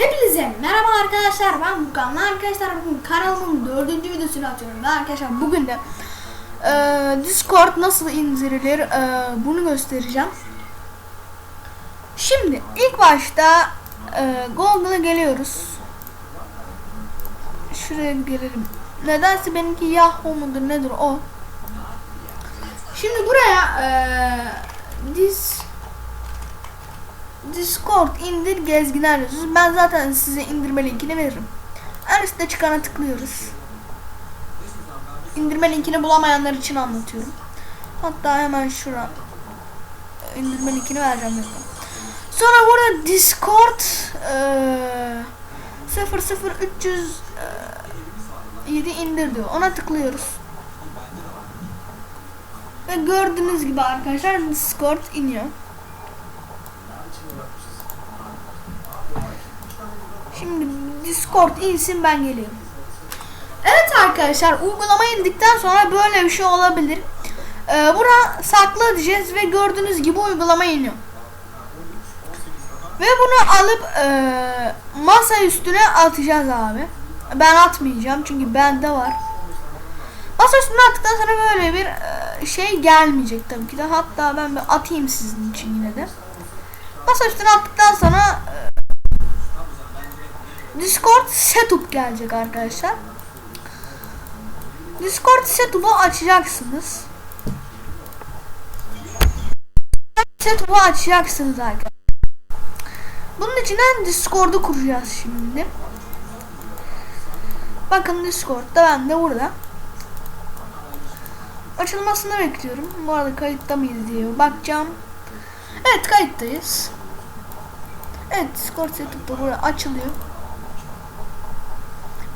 Hepinize merhaba arkadaşlar ben Bukan arkadaşlar bugün kanalımın dördüncü videosunu atıyorum ve arkadaşlar bugün de e, Discord nasıl indirilir e, bunu göstereceğim. Şimdi ilk başta e, Google'a geliyoruz. Şuraya gelelim. Nedense benimki Yahoo mudur nedir o. Şimdi buraya e, Discord indir gezginler yazıyoruz. Ben zaten size indirme linkini veririm. En üstte çıkana tıklıyoruz. İndirme linkini bulamayanlar için anlatıyorum. Hatta hemen şura indirme linkini vereceğim zaten. Sonra burada Discord eee 00307 indir diyor. Ona tıklıyoruz. Ve gördüğünüz gibi arkadaşlar Discord iniyor. Şimdi Discord insin ben geliyorum. Evet arkadaşlar uygulama indikten sonra böyle bir şey olabilir. Ee, buna sakla diyeceğiz ve gördüğünüz gibi uygulama iniyor. Ve bunu alıp e, masa üstüne atacağız abi. Ben atmayacağım çünkü bende var. Masa üstüne attıktan sonra böyle bir e, şey gelmeyecek tabii ki de. Hatta ben bir atayım sizin için yine de. Masa üstüne attıktan sonra e, Discord setup gelecek arkadaşlar. Discord setup'u açacaksınız. Setup'u açacaksınız arkadaşlar. Bunun içinden Discord'u kuracağız şimdi. Bakın Discord'da ben de burada. Açılmasını bekliyorum. Bu arada kayıtta mıyız diye bakacağım. Evet kayıttayız. Evet Discord setup'ta burada açılıyor.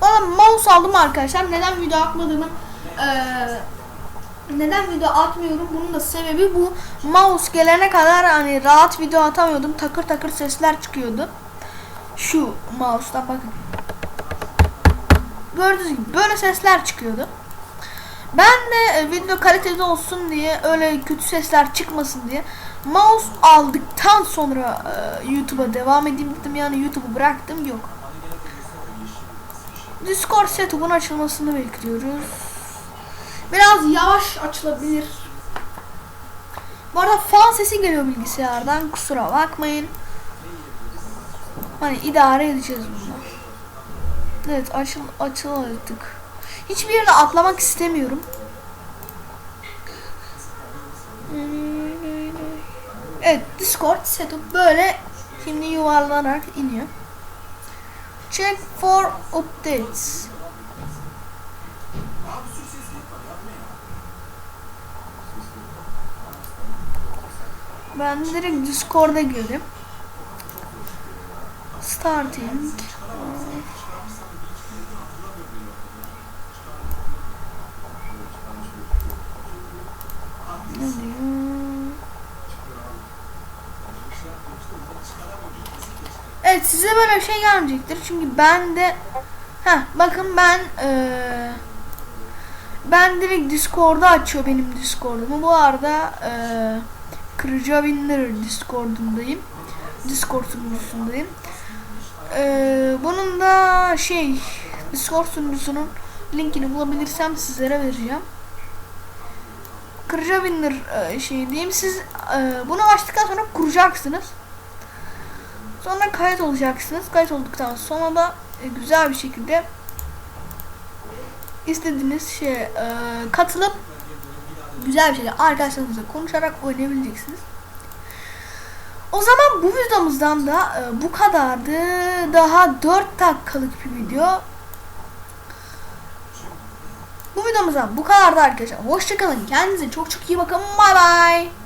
Bana mouse aldım arkadaşlar. Neden video atmadığımı eee, neden video atmıyorum bunun da sebebi bu. Mouse gelene kadar hani rahat video atamıyordum. Takır takır sesler çıkıyordu. Şu mouse'dan bakın. Gördüğünüz gibi böyle sesler çıkıyordu. Ben de e, video kaliteli olsun diye öyle kötü sesler çıkmasın diye mouse aldıktan sonra e, YouTube'a devam edeyim dedim. Yani YouTube'u bıraktım yok. Discord setup'un açılmasını bekliyoruz. Biraz yavaş açılabilir. Bu arada fan sesi geliyor bilgisayardan. Kusura bakmayın. Hani idare edeceğiz bunu. Evet açıl açıl artık. Hiçbir yere atlamak istemiyorum. Evet Discord setup böyle şimdi yuvarlanarak iniyor. Check for updates. Ben direkt Discord'a girdim. Starting. Ne diyor? Evet size böyle bir şey gelmeyecektir. Çünkü ben de ha bakın ben eee ben direkt Discord'da açıyor benim Discord'umu. Bu arada eee Kırıcı Winner Discord'undayım. Discord sunucusundayım. Eee bunun da şey Discord sunucusunun linkini bulabilirsem sizlere vereceğim. Kırıcı Winner eee, şey diyeyim siz eee, bunu açtıktan sonra kuracaksınız. Sonra kayıt olacaksınız. Kayıt olduktan sonra da e, güzel bir şekilde istediğiniz şeye e, katılıp güzel bir şekilde arkadaşlarınızla konuşarak oynayabileceksiniz. O zaman bu videomuzdan da e, bu kadardı. Daha 4 dakikalık bir video. Bu videomuzdan bu kadardı arkadaşlar. Hoşçakalın. Kendinize çok çok iyi bakın. Bay bay.